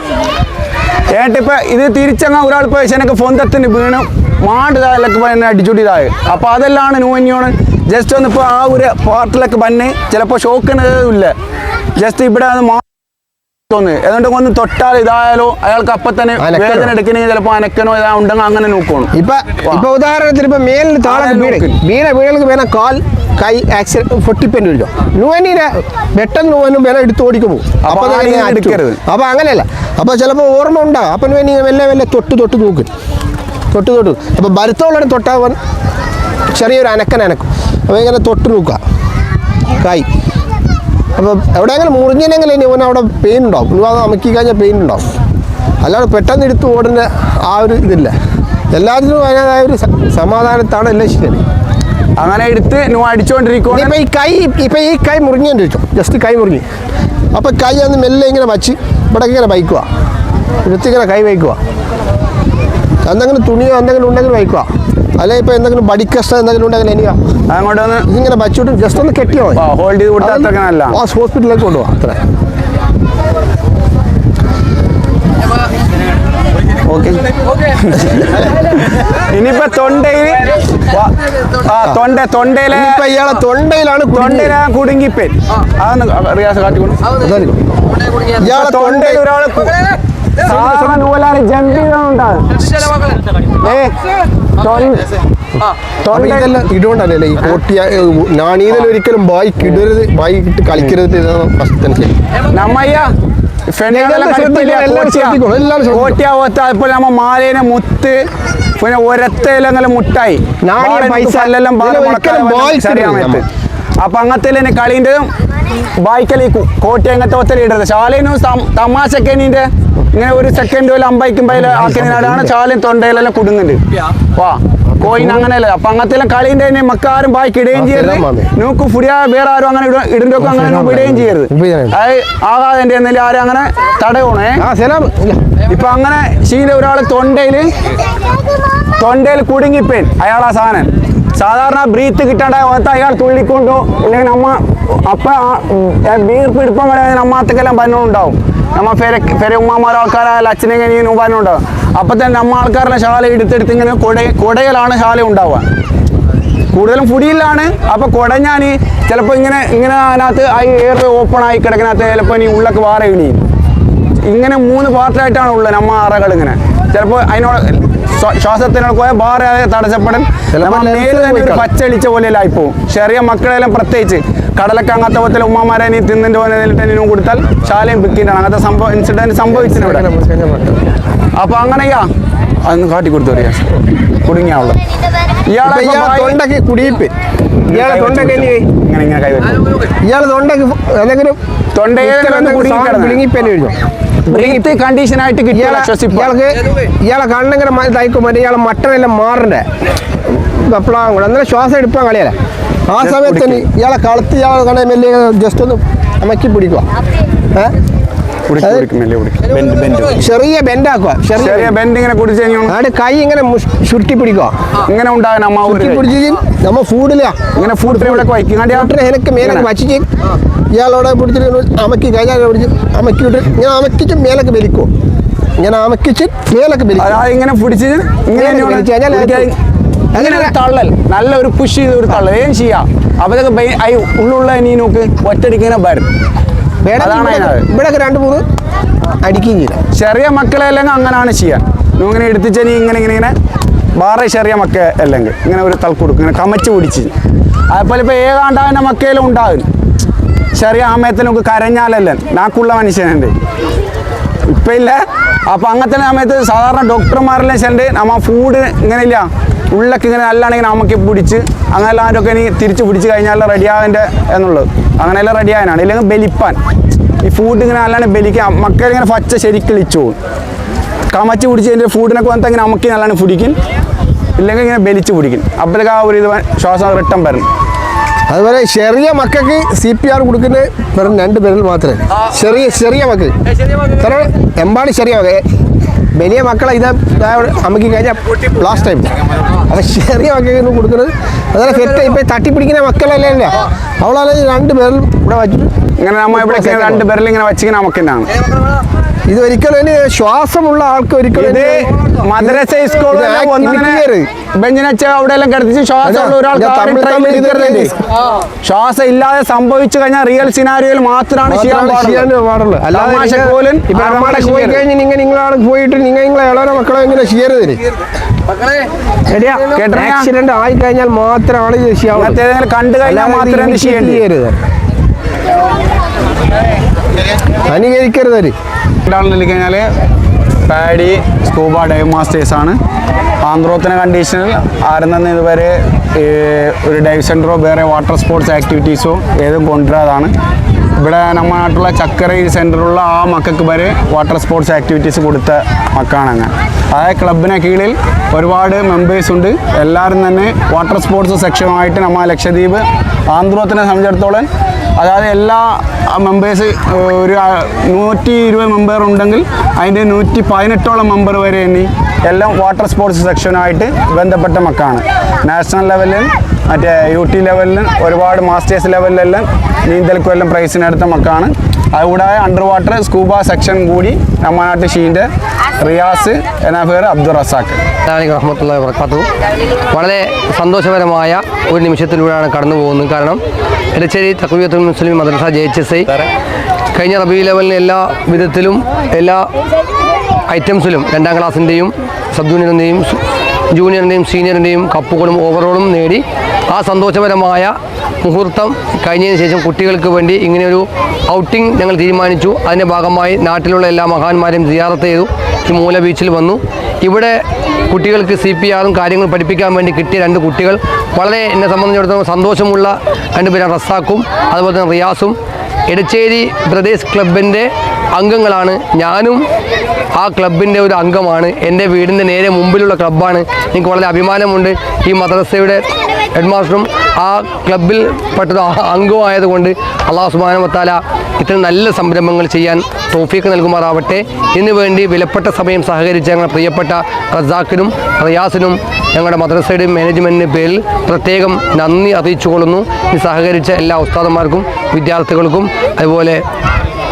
എന്നിട്ട് ഇപ്പൊ ഇത് തിരിച്ചങ്ങ ഒരാൾ ഇപ്പൊ ശനക്ക് സ്വന്തത്തിന് വീണ് മാണ്ടതായാലൊക്കെ പിന്നെ അടിച്ചുടിയതായി അപ്പൊ അതെല്ലാം നൂഞ്ഞോണ് ജസ്റ്റ് ഒന്ന് ഇപ്പൊ ആ ഒരു പാർട്ടിലൊക്കെ വന്ന് ചിലപ്പോ ഷോക്കിന് ഇല്ല. ജസ്റ്റ് ഇവിടെ അത് മാ തോന്നുന്നു ഏതാണ്ട് ഒന്ന് തൊട്ടാൽ ഇതായാലോ അയാൾക്ക് അപ്പൊ തന്നെ? വേദന എടുക്കണെങ്കിൽ ചിലപ്പോ അനക്കനോ ഇതാ ഉണ്ടെങ്കിൽ അങ്ങനെ നോക്കണം ഇപ്പൊ ഇപ്പൊ ഉദാഹരണത്തിന് ഇപ്പൊ മേലിന് താഴെ. വീണ. വീണക്ക് വേണ കാൽ കൈ ആക്സിഡന്റ് പൊട്ടിപ്പേണ്ടി വരും നുവനിനെ പെട്ടെന്ന് നുവനും വില എടുത്ത് ഓടിക്ക് പോകും അപ്പൊ. എടുക്കരുത്. അപ്പൊ അങ്ങനെയല്ല. അപ്പൊ ചിലപ്പോൾ ഓർമ്മ ഉണ്ടാകും അപ്പൊ നുവനി മെല്ലെ മെല്ലെ തൊട്ട് തൊട്ട് നോക്കും. തൊട്ട് തൊട്ട് അപ്പൊ ഭരത്തോളം തൊട്ടാവൻ ചെറിയൊരു അനക്കൻ അനക്കും. അപ്പൊ ഇങ്ങനെ തൊട്ട് നോക്കുക. കൈ. അപ്പോൾ എവിടെയെങ്കിലും മുറിഞ്ഞില്ലെങ്കിൽ ഇനി ഓൻ അവിടെ പെയിൻ ഉണ്ടാവും. ഇനി അത് അമക്കി കഴിഞ്ഞാൽ പെയിൻ ഉണ്ടാവും. അല്ലാതെ പെട്ടെന്ന് എടുത്ത് ഓടുന്ന ആ ഒരു ഇതില്ല. എല്ലാത്തിനും അതിനേതായ ഒരു സമാധാനത്താണ് എല്ലാം ശരി അങ്ങനെ എടുത്ത് നോ അടിച്ചുകൊണ്ടിരിക്കും ഇപ്പം ഈ കൈ ഇപ്പം ഈ കൈ മുറിഞ്ഞതിന്റെ വെച്ചു ജസ്റ്റ് കൈ മുറിഞ്ഞ്. അപ്പോൾ കൈ ഒന്ന് മെല്ലെ ഇങ്ങനെ വച്ച് ഇവിടെ ഇങ്ങനെ വയ്ക്കുക. എടുത്തിങ്ങനെ കൈ വയ്ക്കുക. എന്തെങ്കിലും തുണിയോ എന്തെങ്കിലും ഉണ്ടെങ്കിൽ വയ്ക്കുക. അല്ലെങ്കിൽ ഇപ്പൊ എന്തെങ്കിലും ബടിക്കഷ്ടം എന്തെങ്കിലും ഉണ്ടെങ്കിൽ എനിക്കാ അങ്ങോട്ട് ഒന്ന് ഇതിങ്ങനെ വച്ചിട്ട് ജസ്റ്റ് ഒന്ന് കെട്ടിയോ ഹോൾഡ് ചെയ്ത് കൊടുത്താൽ ഹോസ്പിറ്റലിലേക്ക് കൊണ്ടുപോകാം അത്ര. ഓക്കെ. ഇനിയിപ്പോ തൊണ്ടയിൽ ആ തൊണ്ട തൊണ്ടയിലെ ഇപ്പൊ ഇയാളെ തൊണ്ടയിലാണ് തൊണ്ടയിലാ കുടുങ്ങിപ്പേൻ. അതൊന്ന് റിയാസ് കാട്ടിക്കൊണ്ടു. ഇയാളെ തൊണ്ടയിൽ ഒരാൾ സാധാരണ നൂലാണ് ജമ്പ് ചെയ്തുണ്ടാകും ഏ ഇടുകൊണ്ടല്ലേ? ഈ കോട്ടിയ നാണീതൽ ഒരിക്കലും ബായിക്ക് ഇടരുത്. ബായിക്കിട്ട് കളിക്കരുത് ഫസ്റ്റ് നമ്മയ്യ നമ്മ മാലേനെ മുത്ത് പിന്നെ ഒരത്തേലെങ്കിലും മുട്ടായി. പൈസ. അപ്പൊ അങ്ങനത്തെ കളീന്റെ ബായിക്കലി കോട്ടയങ്ങത്തെ അങ്ങനത്തെ ഒത്തല ഇടരുത് ശാലേനും തമാശക്കെ നീന്റെ ഇങ്ങനെ ഒരു സെക്കൻഡ് പോലെ അമ്പൈക്കുമ്പോ ആക്കുന്നതിനാണ് ശാലയും തൊണ്ടയിലെല്ലാം കുടുങ്ങുന്നുണ്ട്. വാ കോയിൻ അങ്ങനെയല്ല. അപ്പൊ അങ്ങനത്തെ തന്നെ മക്കാരും ബൈക്ക് ഇടുകയും ചെയ്യരുത്. നോക്ക് ഫുഡിയാ വേറെ ആരും അങ്ങനെ ഇടുന്നൊക്കെ അങ്ങനെ ഇടുകയും ചെയ്യരുത്. അത് ആകാതെ എന്തെങ്കിലും ആരും അങ്ങനെ തടയണേ ഇപ്പൊ അങ്ങനെ ശീല ഒരാൾ തൊണ്ടയിൽ തൊണ്ടയിൽ കുടുങ്ങിപ്പേൻ. അയാൾ ആ സാധനം. സാധാരണ ബ്രീത്ത് കിട്ടാണ്ടായ അയാൾ തുള്ളിക്കൊണ്ടോ അല്ലെങ്കിൽ നമ്മ അപ്പ വീർപ്പിടിപ്പം വരെ നമ്മാത്തക്കെല്ലാം പന്നുണ്ടാവും നമ്മ ഫെര ഫെര ഉമ്മമാരോ ആൾക്കാരായാലും അച്ഛനെ അച്ഛനെങ്കിലും പന്നുണ്ടാവും അപ്പൊ തന്നെ നമ്മ ആൾക്കാരുടെ ശാല എടുത്തെടുത്ത് ഇങ്ങനെ കൊട കൊടയിലാണ് ശാല ഉണ്ടാവുക. കൂടുതലും ഫുഡിയിലാണ് അപ്പൊ കുടഞ്ഞാൽ ചിലപ്പോൾ ഇങ്ങനെ ഇങ്ങനെ അതിനകത്ത് ആ എയർ ഓപ്പൺ ആയി കിടക്കുന്നകത്ത് ചിലപ്പോൾ ഇനി ഉള്ളക്ക് വാറ ഇണിയും ഇങ്ങനെ മൂന്ന് പാർട്ടായിട്ടാണ് ഉള്ളത് നമ്മ അറകൾ ഇങ്ങനെ. ചിലപ്പോ അതിനോട് ശ്വ- ശ്വാസത്തിനോട് പോയ ബാറ തടസ്സപ്പെടൻ ചിലപ്പോൾ നമ്മ ലെൻസ് മേൽ തന്നെ ഒരു പച്ചളിച്ച പോലെയല്ല ആയിപ്പോവും ചെറിയ മക്കളെല്ലാം പ്രത്യേകിച്ച്. കടലൊക്കെ അങ്ങനത്തെ പോലത്തെ ഉമ്മമാരെ നീ തിന്നിന്റെ പോലെ കൊടുത്താൽ ശാലയും പിക്കിന്റെ അങ്ങനത്തെ സംഭവം ഇൻസിഡന്റ് സംഭവിച്ചിന് ഇവിടെ. അപ്പോൾ അങ്ങനെയാ. അതൊന്ന് കാട്ടി കൊടുത്തു റിയാസ് തൊണ്ടക്ക് കുടിയിപ്പ്. ഇയാളെ തൊണ്ടക്ക് ഇങ്ങനെ ഇങ്ങനെ കൈവച്ചു ഇയാളെ തൊണ്ടക്ക് ഏതെങ്കിലും. വിഴുങ്ങിപ്പേന് കഴിഞ്ഞു ബ്രീത്ത് കണ്ടീഷൻ ആയിട്ട് കിട്ടില്ല ഇയാളെ ശ്വസിപ്പ്. ഇയാൾക്ക് ഇയാളെ കണ്ണിങ്ങനെ ഇതായിക്കും മറ്റേ ഇയാളെ മട്ടനെല്ലാം മാറണ്ടേ? വെപ്പളാൻ കൂടെ അന്നേരം ശ്വാസം എടുപ്പാൻ കളിയല്ലേ ആ സമയത്ത് ഇയാളെ കളത്ത് ഇയാളെ കണ്ടെ മെല്ലെ ജസ്റ്റ് ഒന്ന് അമക്കി പിടിക്കുക ഏ? ചെറിയ ബെൻഡാക്കുക ചെറിയ ബെൻഡ്. ഇങ്ങനെ കുടിച്ച് കഴിഞ്ഞാൽ കൈ ഇങ്ങനെ മുഷ്- ചുരുട്ടി പിടിക്കുക ഇങ്ങനെ ഉണ്ടാകാൻ അമ്മ നമ്മ ഫൂഡിലാ ഇങ്ങനെ ഫുഡ് എനിക്ക്. വച്ചിട്ട് ഇയാളോടെ പിടിച്ചിട്ട് അമക്കി കഴിഞ്ഞാൽ പിടിച്ച് അമക്കിയിട്ട് ഇങ്ങനെ അമക്കിച്ച് മേലൊക്കെ വലിക്കും. ഇങ്ങനെ അമക്കിച്ച് മേലൊക്കെ വലിക്കും. ഇങ്ങനെ പിടിച്ച് ഇങ്ങനെ അങ്ങനെ ഒരു തള്ളൽ നല്ല ഒരു പുഷ് ചെയ്ത് ഒരു തള്ളൽ ഏം ചെയ്യാം? അപ്പൊ ഇതൊക്കെ ഉള്ളുള്ള നീ നോക്ക് ഒറ്റടിക്ക് ഇങ്ങനെ വരും. ഇവിടെ രണ്ട് മൂന്ന് അടിക്കുകയും ചെയ്യാം ചെറിയ മക്കളെ അല്ലെങ്കിൽ അങ്ങനെയാണ് ചെയ്യാൻ ഇങ്ങനെ എടുത്തിച്ചനി ഇങ്ങനെ ഇങ്ങനെ ഇങ്ങനെ വേറെ ചെറിയ മക്ക അല്ലെങ്കിൽ ഇങ്ങനെ ഒരു തൽക്കൊടുക്കും ഇങ്ങനെ കമച്ച് പിടിച്ച്. അതുപോലെ ഇപ്പൊ ഏതാണ്ടാവിന്റെ മക്കയിലും ഉണ്ടാകും ചെറിയ സമയത്തിന് നമുക്ക് കരഞ്ഞാലല്ലേ? നാക്കുള്ള മനുഷ്യനുണ്ട്. ഇപ്പം ഇല്ല. അപ്പം അങ്ങനത്തെ സമയത്ത് സാധാരണ ഡോക്ടർമാരെല്ലാം ചെണ്ട് നമ്മ ഫുഡ് ഇങ്ങനെ ഇല്ല. ഉള്ളൊക്കെ ഇങ്ങനെ നല്ലാണെങ്കിൽ നമുക്ക് പിടിച്ച് അങ്ങനെ എല്ലാവരും ഇനി തിരിച്ച് പിടിച്ച് കഴിഞ്ഞാൽ റെഡിയാവിന്റെ എന്നുള്ളത്. അങ്ങനെയെല്ലാം റെഡിയാവാനാണ് ഇല്ലെങ്കിൽ ബലിപ്പാൻ. ഈ ഫുഡ് ഇങ്ങനെ നല്ലാണ് ബലിക്കാൻ. മക്കളിങ്ങനെ പച്ച ശരിക്കും ഇളിച്ചു പോകും. കമച്ച് പിടിച്ച് അതിന്റെ ഫുഡിനൊക്കെ വന്നിട്ട് അങ്ങനെ നമുക്ക് നല്ലാണ് പിടിക്കും. ഇല്ലെങ്കിൽ ഇങ്ങനെ ബലിച്ച് പിടിക്കും. അപ്പോഴേക്ക് ആ ഒരു ഇത് ശ്വാസം റിട്ടം വരണം. അതുപോലെ ചെറിയ മക്കൾക്ക് സി പി ആർ കൊടുക്കുന്നത് വെറും രണ്ട് പേരിൽ മാത്രമേ. ചെറിയ ചെറിയ മക്കൾ. കാരണം എമ്പാട് ചെറിയ മക്കൾ. വലിയ മക്കളെ ഇത് നമുക്ക് കഴിഞ്ഞാൽ ലാസ്റ്റ് ടൈം അപ്പം ചെറിയ മക്കൾക്ക് കൊടുക്കുന്നത് അതായത് സെറ്റ് ഇപ്പം തട്ടിപ്പിടിക്കുന്ന മക്കളല്ലേ അല്ല അവളെ രണ്ട് പേരിൽ ഇവിടെ വച്ചിട്ട് ഇങ്ങനെ നമ്മൾ ഇവിടെ രണ്ട് പേരിൽ ഇങ്ങനെ വെച്ചിങ്ങനെ നമുക്ക് തന്നെയാണ് ഇത് ഒരിക്കലും ശ്വാസമുള്ള ആൾക്ക് ഒരിക്കലും മദ്രസ ചെയ്യരുത്. ബെഞ്ചിനച്ച അവിടെ എല്ലാം കിടത്തിച്ച് ശ്വാസമുള്ള ഒരാൾക്ക്? ശ്വാസം ഇല്ലാതെ സംഭവിച്ചു കഴിഞ്ഞാൽ റിയൽ സിനാരിയോയിൽ മാത്രമാണ് പാടുള്ളൂ അല്ലാതെ പോലും ഇപ്പൊ പോയി. കഴിഞ്ഞ് നിങ്ങൾ നിങ്ങളാണ് പോയിട്ട് നിങ്ങൾ നിങ്ങളെ ഇളവരെ മക്കളെ എങ്ങനെ ചെയ്യരുത്? ആക്സിഡന്റ് ആയി കഴിഞ്ഞാൽ അങ്ങനത്തെ കണ്ടു കഴിഞ്ഞാൽ മാത്രം ചെയ്യരുത് അനുകരിക്കരുത് അവർ. കഴിഞ്ഞാൽ പാഡി സ്കൂബ ഡൈവ് മാസ്റ്റേഴ്സ് ആണ്. ആന്ധ്രോത്തിന് കണ്ടീഷനിൽ ആരും തന്നെ ഇതുവരെ ഒരു ഡൈവ് സെന്ററോ വേറെ വാട്ടർ സ്പോർട്സ് ആക്ടിവിറ്റീസോ ഏതും കൊണ്ടുവരാതാണ്. ഇവിടെ നമ്മുടെ നാട്ടിലുള്ള ചക്കര സെന്ററിലുള്ള ആ മക്കൾക്ക് വരെ വാട്ടർ സ്പോർട്സ് ആക്ടിവിറ്റീസ് കൊടുത്ത മക്കാണ് അതായത് ക്ലബിന് കീഴിൽ ഒരുപാട് മെമ്പേഴ്സ് ഉണ്ട്. എല്ലാവരും തന്നെ വാട്ടർ സ്പോർട്സ് സെക്ഷനുമായിട്ട് നമ്മൾ ലക്ഷദ്വീപ് ആന്ധ്രോത്തിനെ സംബന്ധിച്ചിടത്തോളം അതായത് എല്ലാ മെമ്പേഴ്സ് ഒരു ആ, നൂറ്റി ഇരുപത് മെമ്പർ ഉണ്ടെങ്കിൽ അതിന്റെ നൂറ്റി പതിനെട്ടോളം മെമ്പർ വരെ ഇനി എല്ലാം വാട്ടർ സ്പോർട്സ് സെക്ഷനുമായിട്ട് ബന്ധപ്പെട്ട മക്കാണ്. നാഷണൽ ലെവലിൽ മറ്റേ യു ടി ലെവലിലും ഒരുപാട് മാസ്റ്റേഴ്സ് ലെവലിലെല്ലാം നീന്തൽക്കുമെല്ലാം പ്രൈസിനെടുത്ത മക്കാണ്. അതുകൂടാതെ അണ്ടർ വാട്ടർ സ്കൂബ സെക്ഷൻ കൂടി നമ്മനാട്ട് ഷീന്റെ റിയാസ് എന്നാ പേര് അബ്ദുൾ റസാഖ്. റഹ്മത്തുള്ള വർക്കാത്തു വളരെ സന്തോഷകരമായ ഒരു നിമിഷത്തിലൂടെയാണ് കടന്നു പോകുന്നത്. കാരണം Edacheri Thakwiyathul Muslim Madrasa J H S I കഴിഞ്ഞ റബി ലെവലിന് എല്ലാ വിധത്തിലും എല്ലാ ഐറ്റംസിലും രണ്ടാം ക്ലാസ്സിന്റെയും സബ് ജൂനിയറിന്റെയും ജൂനിയറിന്റെയും സീനിയറിന്റെയും കപ്പുകളും ഓവറോളും നേടി ആ സന്തോഷപരമായ മുഹൂർത്തം കഴിഞ്ഞതിന് ശേഷം കുട്ടികൾക്ക് വേണ്ടി ഇങ്ങനെയൊരു ഔട്ടിംഗ് ഞങ്ങൾ തീരുമാനിച്ചു. അതിന്റെ ഭാഗമായി നാട്ടിലുള്ള എല്ലാ മഹാന്മാരെയും സിയാറത്ത് ചെയ്തു. ഈ മൂല ബീച്ചിൽ വന്നു. ഇവിടെ കുട്ടികൾക്ക് സി പി ആറും കാര്യങ്ങൾ പഠിപ്പിക്കാൻ വേണ്ടി കിട്ടിയ രണ്ട് കുട്ടികൾ വളരെ എന്നെ സംബന്ധിച്ചിടത്തോളം സന്തോഷമുള്ള രണ്ട് രണ്ടുപേരും റസാക്കും അതുപോലെ തന്നെ റിയാസും. എടച്ചേരി പ്രദേശ് ക്ലബിന്റെ അംഗങ്ങളാണ്. ഞാനും ആ ക്ലബിന്റെ ഒരു അംഗമാണ്. എന്റെ വീടിന്റെ നേരെ മുമ്പിലുള്ള ക്ലബ്ബാണ് എനിക്ക് വളരെ അഭിമാനമുണ്ട്. ഈ മദ്രസയുടെ ഹെഡ് മാസ്റ്ററും ആ ക്ലബിൽ പെട്ടത് അംഗമായതുകൊണ്ട് അള്ളാഹു സുബാനവത്താല ഇത്ര നല്ല സംരംഭങ്ങൾ ചെയ്യാൻ തോഫീക്ക് നൽകുമാറാവട്ടെ. ഇതിനു വേണ്ടി വിലപ്പെട്ട സമയം സഹകരിച്ച ഞങ്ങളുടെ പ്രിയപ്പെട്ട റസാക്കിനും റിയാസിനും ഞങ്ങളുടെ മദ്രസയുടെ മാനേജ്മെന്റിന്റെ പേരിൽ പ്രത്യേകം നന്ദി അറിയിച്ചുകൊള്ളുന്നു. ഈ സഹകരിച്ച എല്ലാ ഉസ്താദന്മാർക്കും വിദ്യാർത്ഥികൾക്കും അതുപോലെ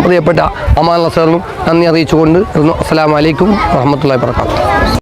പ്രിയപ്പെട്ട അമാൻ നസറിനും നന്ദി അറിയിച്ചുകൊണ്ട് അസ്സാം വലൈക്കും വാഹമത്തല്ലാ വർക്കാത്തു